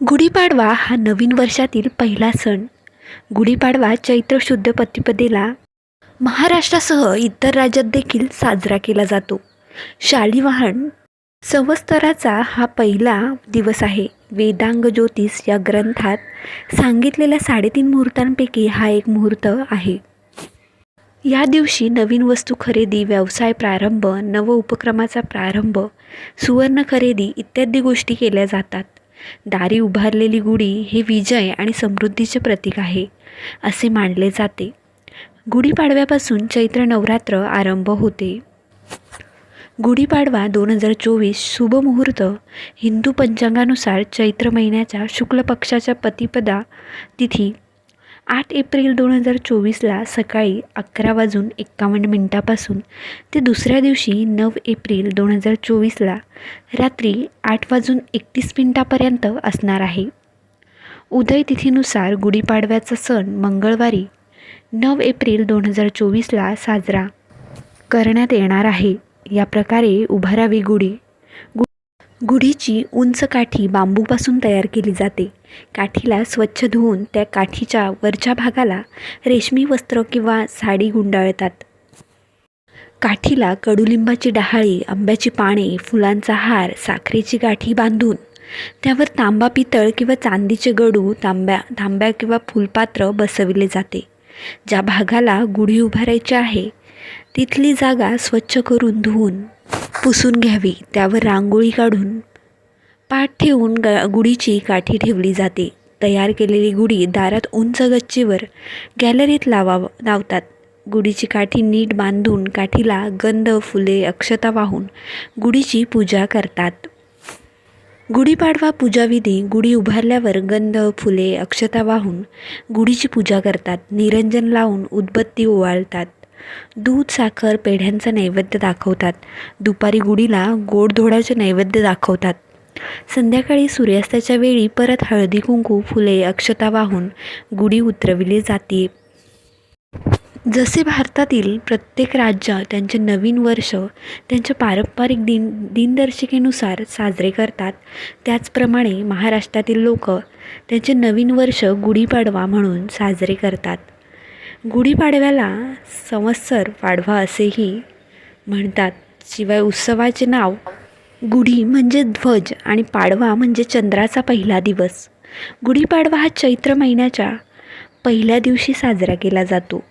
गुढीपाडवा हा नवीन वर्षातील पहिला सण. गुढीपाडवा चैत्र शुद्ध प्रतिपदेला महाराष्ट्रासह इतर राज्यात देखील साजरा केला जातो. शालिवाहन संवत्सराचा हा पहिला दिवस आहे. वेदांग ज्योतिष या ग्रंथात सांगितलेल्या साडेतीन मुहूर्तांपैकी हा एक मुहूर्त आहे. या दिवशी नवीन वस्तू खरेदी व्यवसाय प्रारंभ नव उपक्रमाचा प्रारंभ सुवर्ण खरेदी इत्यादी गोष्टी केल्या जातात. दारी उभारलेली गुढी हे विजय आणि समृद्धीचे प्रतीक आहे असे मानले जाते. गुढीपाडव्यापासून चैत्र नवरात्र आरंभ होते. गुढीपाडवा दोन हजार चोवीस शुभमुहूर्त हिंदू पंचांगानुसार चैत्र महिन्याच्या शुक्ल पक्षाच्या प्रतिपदा तिथी आठ एप्रिल दोन हजार चोवीसला सकाळी अकरा वाजून एक्कावन्न मिनटापासून ते दुसऱ्या दिवशी नऊ एप्रिल दोन हजार चोवीसला रात्री आठ वाजून एकतीस मिनटापर्यंत असणार आहे. उदय तिथीनुसार गुढीपाडव्याचा सण मंगळवारी नऊ एप्रिल दोन हजार चोवीसला साजरा करण्यात येणार आहे. या प्रकारे उभारावी गुढी. गु गुढीची उंच काठी बांबूपासून तयार केली जाते. काठीला स्वच्छ धुवून त्या काठीच्या वरच्या भागाला रेशमी वस्त्र किंवा साडी गुंडाळतात. काठीला कडुलिंबाची डहाळी आंब्याची पाने फुलांचा हार साखरेची गाठी बांधून त्यावर तांबा पितळ किंवा चांदीचे गडू तांब्या तांब्या किंवा फुलपात्र बसविले जाते. ज्या भागाला गुढी उभारायची आहे तिथली जागा स्वच्छ करून धुवून पुसून घ्यावी त्यावर रांगोळी काढून पाठ ठेवून ग गुढीची काठी ठेवली जाते. तयार केलेली गुढी दारात उंच गच्चीवर गॅलरीत लावा लावतात. गुढीची काठी नीट बांधून काठीला गंध फुले अक्षता वाहून गुढीची पूजा करतात. गुढीपाडवा पूजाविधी गुढी उभारल्यावर गंध फुले अक्षता वाहून गुढीची पूजा करतात. निरंजन लावून उदबत्ती ओवाळतात. दूध साखर पेढ्यांचा नैवेद्य दाखवतात. दुपारी गुढीला गोडधोडाचे नैवेद्य दाखवतात. संध्याकाळी सूर्यास्ताच्या वेळी परत हळदी कुंकू फुले अक्षता वाहून गुढी उतरविली जाते. जसे भारतातील प्रत्येक राज्य त्यांचे नवीन वर्ष त्यांच्या पारंपरिक दिन दिनदर्शिकेनुसार साजरे करतात त्याचप्रमाणे महाराष्ट्रातील लोक त्यांचे नवीन वर्ष गुढीपाडवा म्हणून साजरे करतात. गुढीपाडव्याला संवत्सर पाडवा असेही म्हणतात. शिवाय उत्सवाचे नाव गुढी म्हणजे ध्वज आणि पाडवा म्हणजे चंद्राचा पहिला दिवस. गुढीपाडवा हा चैत्र महिन्याच्या पहिल्या दिवशी साजरा केला जातो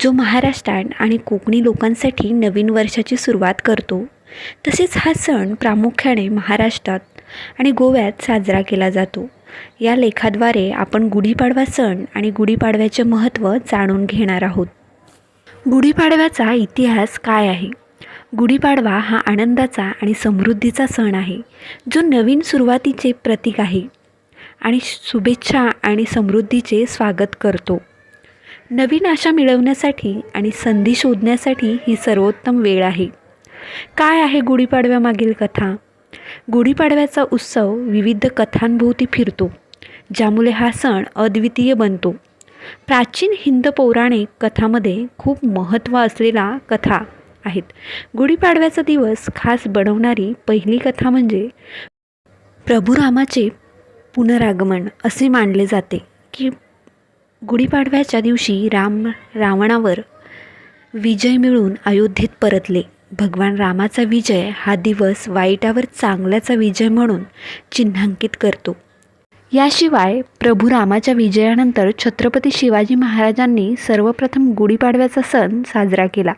जो महाराष्ट्रात आणि कोकणी लोकांसाठी नवीन वर्षाची सुरुवात करतो. तसेच हा सण प्रामुख्याने महाराष्ट्रात आणि गोव्यात साजरा केला जातो. या लेखाद्वारे आपण गुढीपाडवा सण आणि गुढीपाडव्याचे महत्त्व जाणून घेणार आहोत. गुढीपाडव्याचा इतिहास काय आहे? गुढीपाडवा हा आनंदाचा आणि समृद्धीचा सण आहे जो नवीन सुरुवातीचे प्रतीक आहे आणि शुभेच्छा आणि समृद्धीचे स्वागत करतो. नवीन आशा मिळवण्यासाठी आणि संधी शोधण्यासाठी ही सर्वोत्तम वेळ आहे. काय आहे गुढीपाडव्यामागील कथा? गुढीपाडव्याचा उत्सव विविध कथांभोवती फिरतो ज्यामुळे हा सण अद्वितीय बनतो. प्राचीन हिंद पौराणिक कथामध्ये खूप महत्त्व असलेला कथा आहेत. गुढीपाडव्याचा दिवस खास बनवणारी पहिली कथा म्हणजे प्रभू रामाचे पुनरागमन असे मानले जाते की गुढीपाडव्याच्या दिवशी राम रावणावर विजय मिळून अयोध्येत परतले. भगवान रामाचा विजय हा दिवस वाईटावर चांगल्याचा विजय म्हणून चिन्हांकित करतो. याशिवाय प्रभू रामाच्या विजयानंतर छत्रपती शिवाजी महाराजांनी सर्वप्रथम गुढीपाडव्याचा सण साजरा केला.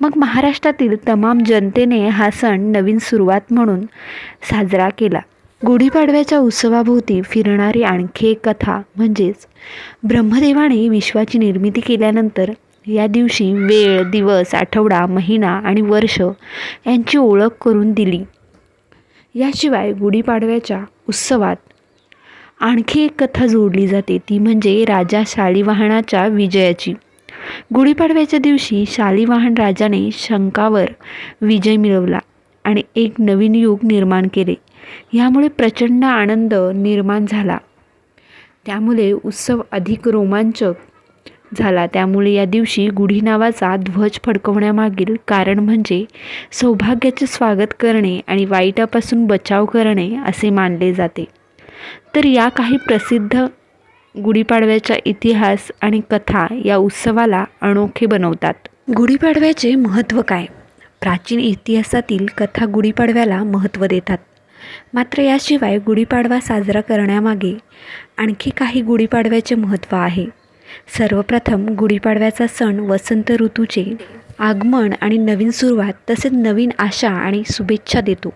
मग महाराष्ट्रातील तमाम जनतेने हा सण नवीन सुरुवात म्हणून साजरा केला. गुढीपाडव्याच्या उत्सवाभोवती फिरणारी आणखी एक कथा म्हणजेच ब्रह्मदेवाने विश्वाची निर्मिती केल्यानंतर या दिवशी वेळ दिवस आठवडा महिना आणि वर्ष यांची ओळख करून दिली. याशिवाय गुढीपाडव्याच्या उत्सवात आणखी एक कथा जोडली जाते. ती म्हणजे राजा शालिवाहनाच्या विजयाची. गुढीपाडव्याच्या दिवशी शालिवाहन राजाने शंकावर विजय मिळवला आणि एक नवीन युग निर्माण केले. यामुळे प्रचंड आनंद निर्माण झाला. त्यामुळे उत्सव अधिक रोमांचक झाला. त्यामुळे या दिवशी गुढी नावाचा ध्वज फडकवण्यामागील कारण म्हणजे सौभाग्याचे स्वागत करणे आणि वाईटापासून बचाव करणे असे मानले जाते. तर या काही प्रसिद्ध गुढीपाडव्याचा इतिहास आणि कथा या उत्सवाला अनोखे बनवतात. गुढीपाडव्याचे महत्त्व काय? प्राचीन इतिहासातील कथा गुढीपाडव्याला महत्त्व देतात. मात्र याशिवाय गुढीपाडवा साजरा करण्यामागे आणखी काही गुढीपाडव्याचे महत्त्व आहे. सर्वप्रथम गुढीपाडव्याचा सण वसंत ऋतूचे आगमन आणि नवीन सुरुवात तसेच नवीन आशा आणि शुभेच्छा देतो.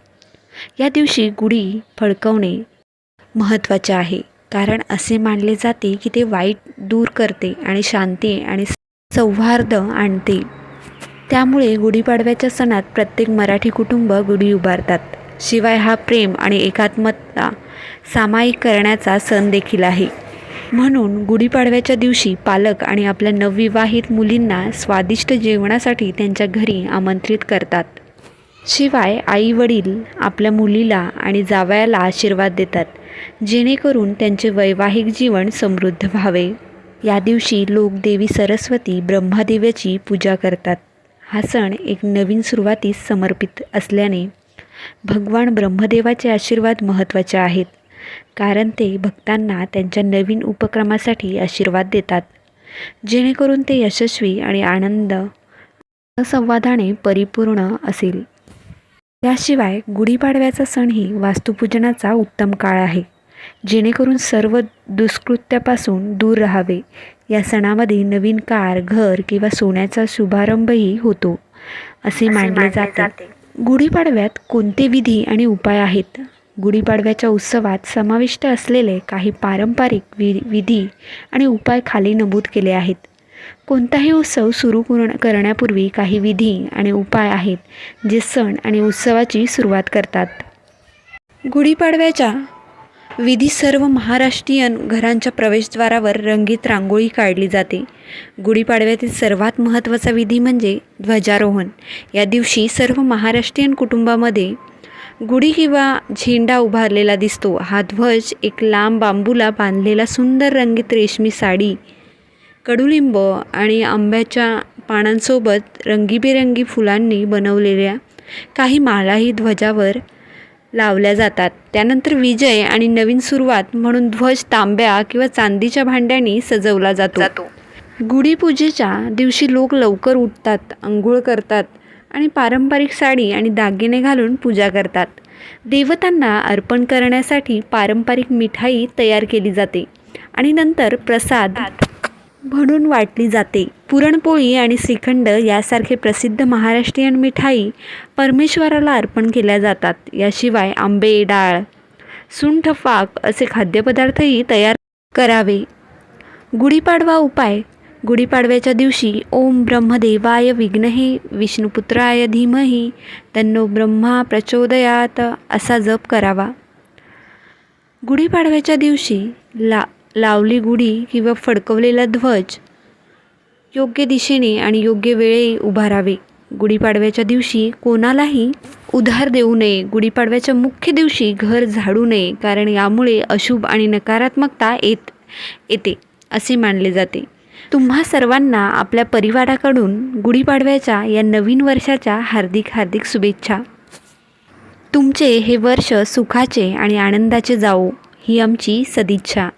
या दिवशी गुढी फडकवणे महत्त्वाचे आहे कारण असे मानले जाते की ते वाईट दूर करते आणि शांती आणि सौहार्द आणते. त्यामुळे गुढीपाडव्याच्या सणात प्रत्येक मराठी कुटुंब गुढी उभारतात. शिवाय हा प्रेम आणि एकात्मता सामायिक करण्याचा सण देखील आहे. म्हणून गुढीपाडव्याच्या दिवशी पालक आणि आपल्या नवविवाहित मुलींना स्वादिष्ट जेवणासाठी त्यांच्या घरी आमंत्रित करतात. शिवाय आई वडील आपल्या मुलीला आणि जावयाला आशीर्वाद देतात जेणेकरून त्यांचे वैवाहिक जीवन समृद्ध व्हावे. या दिवशी लोक देवी सरस्वती ब्रह्मादेव्याची पूजा करतात. हा सण एक नवीन सुरुवातीस समर्पित असल्याने भगवान ब्रह्मदेवाचे आशीर्वाद महत्त्वाचे आहेत. कारण ते भक्तांना त्यांच्या नवीन उपक्रमासाठी आशीर्वाद देतात. जेणेकरून ते यशस्वी आणि आनंद संवादाने परिपूर्ण असेल. याशिवाय गुढीपाडव्याचा सणही वास्तुपूजनाचा उत्तम काळ आहे. जेणेकरून सर्व दुष्कृत्यापासून दूर राहावे. या सणामध्ये नवीन कार घर किंवा सोन्याचा शुभारंभही होतो असे मानले जाते. गुढीपाडव्यात कोणते विधी आणि उपाय आहेत? गुढीपाडव्याच्या उत्सवात समाविष्ट असलेले काही पारंपरिक वि विधी आणि उपाय खाली नमूद केले आहेत. कोणताही उत्सव सुरू करण्यापूर्वी काही विधी आणि उपाय आहेत जे सण आणि उत्सवाची सुरुवात करतात. गुढीपाडव्याच्या विधी सर्व महाराष्ट्रीयन घरांच्या प्रवेशद्वारावर रंगीत रांगोळी काढली जाते. गुढीपाडव्यातील सर्वात महत्त्वाचा विधी म्हणजे ध्वजारोहण. या दिवशी सर्व महाराष्ट्रीयन कुटुंबामध्ये गुढी किंवा झेंडा उभारलेला दिसतो. हा ध्वज एक लांब बांबूला बांधलेला सुंदर रंगीत रेशमी साडी कडुलिंब आणि आंब्याच्या पानांसोबत रंगीबेरंगी फुलांनी बनवलेल्या काही माळाही ध्वजावर लावल्या जातात. त्यानंतर विजय आणि नवीन सुरुवात म्हणून ध्वज तांब्या किंवा चांदीच्या भांड्यांनी सजवला जातो. गुढीपूजेच्या दिवशी लोक लवकर उठतात आंघोळ करतात आणि पारंपरिक साडी आणि दागिने घालून पूजा करतात. देवतांना अर्पण करण्यासाठी पारंपरिक मिठाई तयार केली जाते आणि नंतर प्रसाद म्हणून वाटली जाते. पुरणपोळी आणि श्रीखंड यासारखे प्रसिद्ध महाराष्ट्रीयन मिठाई परमेश्वराला अर्पण केल्या जातात. याशिवाय आंबे डाळ सुंठ फाक असे खाद्यपदार्थही तयार करावे. गुढीपाडवा उपाय गुढीपाडव्याच्या दिवशी ओम ब्रह्मदेवाय विघ्नहे विष्णुपुत्राय धीमही तन्नो ब्रह्मा प्रचोदयात असा जप करावा. गुढीपाडव्याच्या दिवशी ला लावली गुढी किंवा फडकवलेला ध्वज योग्य दिशेने आणि योग्य वेळी उभारावे. गुढीपाडव्याच्या दिवशी कोणालाही उधार देऊ नये. गुढीपाडव्याच्या मुख्य दिवशी घर झाडू नये कारण यामुळे अशुभ आणि नकारात्मकता येत येते असे मानले जाते. तुम्हा सर्वांना आपल्या परिवाराकडून गुढीपाडव्याच्या या नवीन वर्षाच्या हार्दिक हार्दिक शुभेच्छा. तुमचे हे वर्ष सुखाचे आणि आनंदाचे जावो ही आमची सदिच्छा.